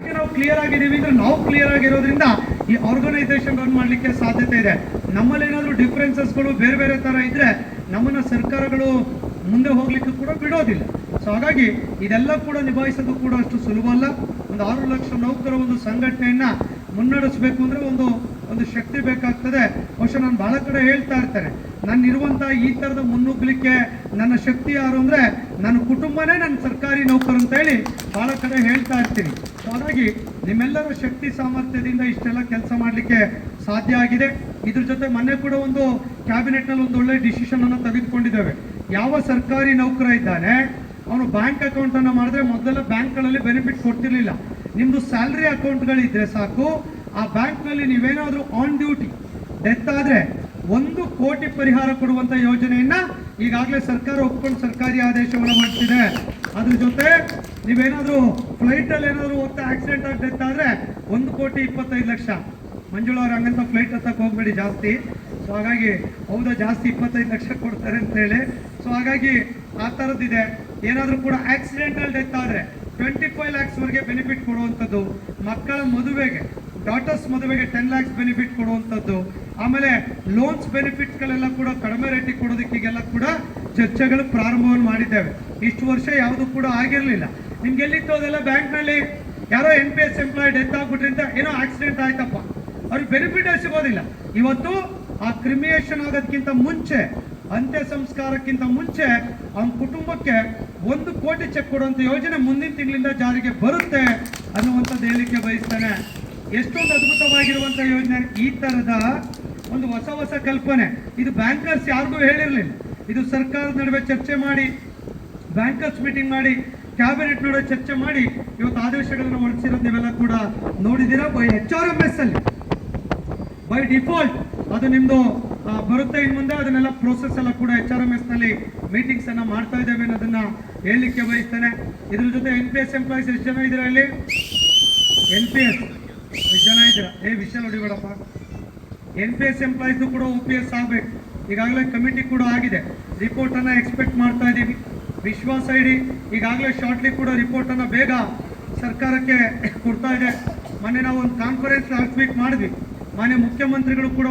ನಾವು ಕ್ಲಿಯರ್ ಆಗಿದ್ದೀವಿ. ಅಂದ್ರೆ ನಾವು ಕ್ಲಿಯರ್ ಆಗಿರೋದ್ರಿಂದ ಈ ಆರ್ಗನೈಸೇಷನ್ ರನ್ ಮಾಡ್ಲಿಕ್ಕೆ ಸಾಧ್ಯತೆ ಇದೆ. ನಮ್ಮಲ್ಲಿ ಏನಾದರೂ ಡಿಫ್ರೆನ್ಸಸ್ಗಳು ಬೇರೆ ಬೇರೆ ತರ ಇದ್ರೆ ನಮ್ಮನ್ನ ಸರ್ಕಾರಗಳು ಮುಂದೆ ಹೋಗ್ಲಿಕ್ಕೆ ಕೂಡ ಬಿಡೋದಿಲ್ಲ. ಸೊ ಹಾಗಾಗಿ ಇದೆಲ್ಲ ಕೂಡ ನಿಭಾಯಿಸೋದು ಕೂಡ ಅಷ್ಟು ಸುಲಭ ಅಲ್ಲ ಒಂದು ಆರು ಲಕ್ಷ ನೌಕರ ಒಂದು ಸಂಘಟನೆಯನ್ನ ಮುನ್ನಡೆಸಬೇಕು ಅಂದ್ರೆ ಒಂದು ಒಂದು ಶಕ್ತಿ ಬೇಕಾಗ್ತದೆ. ಬಹುಶಃ ನಾನು ಬಹಳ ಕಡೆ ಹೇಳ್ತಾ ಇರ್ತೇನೆ. ನನ್ನಿರುವಂತ ಈ ತರದ ಮುನ್ನುಗ್ಲಿಕ್ಕೆ ನನ್ನ ಶಕ್ತಿ ಯಾರು ಅಂದ್ರೆ ನನ್ನ ಕುಟುಂಬನೇ ನನ್ನ ಸರ್ಕಾರಿ ನೌಕರ ಅಂತ ಹೇಳಿ ಬಹಳ ಕಡೆ ಹೇಳ್ತಾ ಇರ್ತೀನಿ. ಸೊ ಹಾಗಾಗಿ ನಿಮ್ಮೆಲ್ಲರ ಶಕ್ತಿ ಸಾಮರ್ಥ್ಯದಿಂದ ಇಷ್ಟೆಲ್ಲ ಕೆಲಸ ಮಾಡಲಿಕ್ಕೆ ಸಾಧ್ಯ ಆಗಿದೆ. ಇದ್ರ ಜೊತೆ ಮೊನ್ನೆ ಕೂಡ ಒಂದು ಕ್ಯಾಬಿನೆಟ್ನಲ್ಲಿ ಒಂದು ಒಳ್ಳೆ ಡಿಸಿಷನ್ ಅನ್ನು ತೆಗೆದುಕೊಂಡಿದ್ದೇವೆ. ಯಾವ ಸರ್ಕಾರಿ ನೌಕರ ಇದ್ದಾನೆ, ಅವನು ಬ್ಯಾಂಕ್ ಅಕೌಂಟ್ ಅನ್ನ ಮಾಡಿದ್ರೆ ಮೊದಲೆಲ್ಲ ಬ್ಯಾಂಕ್ಗಳಲ್ಲಿ ಬೆನಿಫಿಟ್ ಕೊಡ್ತಿರ್ಲಿಲ್ಲ. ನಿಮ್ದು ಸ್ಯಾಲ್ರಿ ಅಕೌಂಟ್ಗಳಿದ್ರೆ ಸಾಕು ಆ ಬ್ಯಾಂಕ್ನಲ್ಲಿ ನೀವೇನಾದ್ರೂ ಆನ್ ಡ್ಯೂಟಿ ಡೆತ್ ಆದ್ರೆ ಒಂದು ಕೋಟಿ ಪರಿಹಾರ ಕೊಡುವಂತ ಯೋಜನೆಯನ್ನ ಈಗಾಗಲೇ ಸರ್ಕಾರ, ಒಪ್ಕೊಂಡು ಸರ್ಕಾರಿ ಆದೇಶವನ್ನು ಮಾಡ್ತಿದೆ. ಅದ್ರ ಜೊತೆ ನೀವೇನಾದರೂ ಫ್ಲೈಟ್ ಅಲ್ಲಿ ಏನಾದ್ರು ಹೋಗ್ತಾ ಆಕ್ಸಿಡೆಂಟ್ ಆಗಿ ಡೆತ್ ಆದ್ರೆ ಒಂದು ಕೋಟಿ ಇಪ್ಪತ್ತೈದು ಲಕ್ಷ. ಮಂಜುಳಾ ಅವ್ರು, ಹಂಗಂತ ಫ್ಲೈಟ್ ಹತ್ತಕ್ಕೆ ಹೋಗ್ಬೇಡಿ ಜಾಸ್ತಿ. ಸೊ ಹಾಗಾಗಿ, ಹೌದಾ, ಜಾಸ್ತಿ ಇಪ್ಪತ್ತೈದು ಲಕ್ಷ ಕೊಡ್ತಾರೆ ಅಂತ ಹೇಳಿ. ಸೊ ಹಾಗಾಗಿ ಆ ಥರದ್ದಿದೆ ಏನಾದರೂ ಕೂಡ ಆಕ್ಸಿಡೆಂಟಲ್ ಡೆತ್ ಆದರೆ ಟ್ವೆಂಟಿ ಫೈವ್ ಲ್ಯಾಕ್ಸ್ವರೆಗೆ ಬೆನಿಫಿಟ್ ಕೊಡುವಂಥದ್ದು ಮಕ್ಕಳ ಮದುವೆಗೆ. ಡಾಟರ್ಸ್ ಮದುವೆಗೆ ಟೆನ್ ಲ್ಯಾಕ್ಸ್ ಬೆನಿಫಿಟ್ ಕೊಡುವಂಥದ್ದು. ಆಮೇಲೆ ಲೋನ್ಸ್ ಬೆನಿಫಿಟ್ಗಳೆಲ್ಲ ಕೂಡ ಕಡಿಮೆ ರೇಟಿಗೆ ಕೊಡೋದಕ್ಕಿಗೆಲ್ಲ ಕೂಡ ಚರ್ಚೆಗಳು ಪ್ರಾರಂಭವನ್ನು ಮಾಡಿದ್ದೇವೆ. ಇಷ್ಟು ವರ್ಷ ಯಾವುದು ಕೂಡ ಆಗಿರಲಿಲ್ಲ. ನಿಮ್ಗೆ ಎಲ್ಲಿತ್ತು ಅದೆಲ್ಲ ಬ್ಯಾಂಕ್ನಲ್ಲಿ ಯಾರೋ N P S employee death ಆಗ್ಬಿಟ್ರಿಂದ ಏನೋ ಆಕ್ಸಿಡೆಂಟ್ ಆಯ್ತಪ್ಪ. ಅವ್ರಿಗೆ ಬೆನಿಫಿಟ್ ಸಿಗೋದಿಲ್ಲ ಇವತ್ತು ಆ ಕ್ರಿಮಿಯೇಷನ್ ಆಗೋದಕ್ಕಿಂತ ಮುಂಚೆ ಅಂತ್ಯ ಸಂಸ್ಕಾರಕ್ಕಿಂತ ಮುಂಚೆ ಅವನ ಕುಟುಂಬಕ್ಕೆ ಒಂದು ಕೋಟಿ ಚೆಕ್ ಕೊಡುವಂತ ಯೋಜನೆ ಮುಂದಿನ ತಿಂಗಳಿಂದ ಜಾರಿಗೆ ಬರುತ್ತೆ ಅನ್ನುವಂಥದ್ದು ಹೇಳಲಿಕ್ಕೆ ಬಯಸ್ತೇನೆ. ಎಷ್ಟೊಂದು ಅದ್ಭುತವಾಗಿರುವಂತ ಯೋಜನೆ. ಈ ತರದ ಒಂದು ಹೊಸ ಹೊಸ ಕಲ್ಪನೆ. ಇದು ಬ್ಯಾಂಕರ್ಸ್ ಯಾರಿಗೂ ಹೇಳಿರಲಿಲ್ಲ. ಇದು ಸರ್ಕಾರದ ನಡುವೆ ಚರ್ಚೆ ಮಾಡಿ ಬ್ಯಾಂಕರ್ಸ್ ಮೀಟಿಂಗ್ ಮಾಡಿ ಕ್ಯಾಬಿನೆಟ್ ನಡುವೆ ಚರ್ಚೆ ಮಾಡಿ ಇವತ್ತು ಆದೇಶಗಳನ್ನು ಹೊರಡಿಸಿರೋದು ನೀವೆಲ್ಲ ಕೂಡ ನೋಡಿದ್ದೀರಾ? By H R M S ಅಲ್ಲಿ. ಬೈ ಡಿಫಾಲ್ಟ್ ಅದು ನಿಮ್ದು ಬರುತ್ತೆ ಇನ್ ಮುಂದೆ. ಅದನ್ನೆಲ್ಲ ಪ್ರೋಸೆಸ್ ಎಲ್ಲ ಕೂಡ ಎಚ್ ಆರ್ ಎಂ ಎಸ್ನಲ್ಲಿ ಮೀಟಿಂಗ್ಸ್ ಅನ್ನ ಮಾಡ್ತಾ ಇದ್ದೇವೆ ಅನ್ನೋದನ್ನ ಹೇಳಲಿಕ್ಕೆ ಬಯಸ್ತೇನೆ. ಇದ್ರ ಜೊತೆ ಎನ್ ಪಿ ಎಸ್ ಎಂಪ್ಲಾಯೀಸ್ ಎಷ್ಟು ಜನ ಇದ್ದೀರಾ ಇಲ್ಲಿ? ಎನ್ ಪಿ ಎಸ್ ಜನ ಇದ್ದೀರಾ? ಏ, ವಿಷಯ ನೋಡಿಬೇಡಪ್ಪ ಎನ್ ಪಿ ಎಸ್ ಎಂಪ್ಲಾಯೀಸ್ ಕೂಡ ಒ ಪಿ ಎಸ್ ಆಗಬೇಕು. ಈಗಾಗಲೇ ಕಮಿಟಿ ಕೂಡ ಆಗಿದೆ. ರಿಪೋರ್ಟ್ ಅನ್ನ ಎಕ್ಸ್ಪೆಕ್ಟ್ ಮಾಡ್ತಾ ಇದ್ದೀವಿ. ವಿಶ್ವಾಸ ಇಡಿ. ಈಗಾಗಲೇ ಶಾರ್ಟ್ಲಿ ಕೂಡ ರಿಪೋರ್ಟ್ ಅನ್ನ ಬೇಗ ಸರ್ಕಾರಕ್ಕೆ ಕೊಡ್ತಾ ಇದೆ. ಮೊನ್ನೆ ನಾವು ಒಂದು ಕಾನ್ಫರೆನ್ಸ್ ಲಾಸ್ಟ್ ವೀಕ್ ಮಾಡಿದ್ವಿ. ಮಾನ್ಯ ಮುಖ್ಯಮಂತ್ರಿಗಳು ಕೂಡ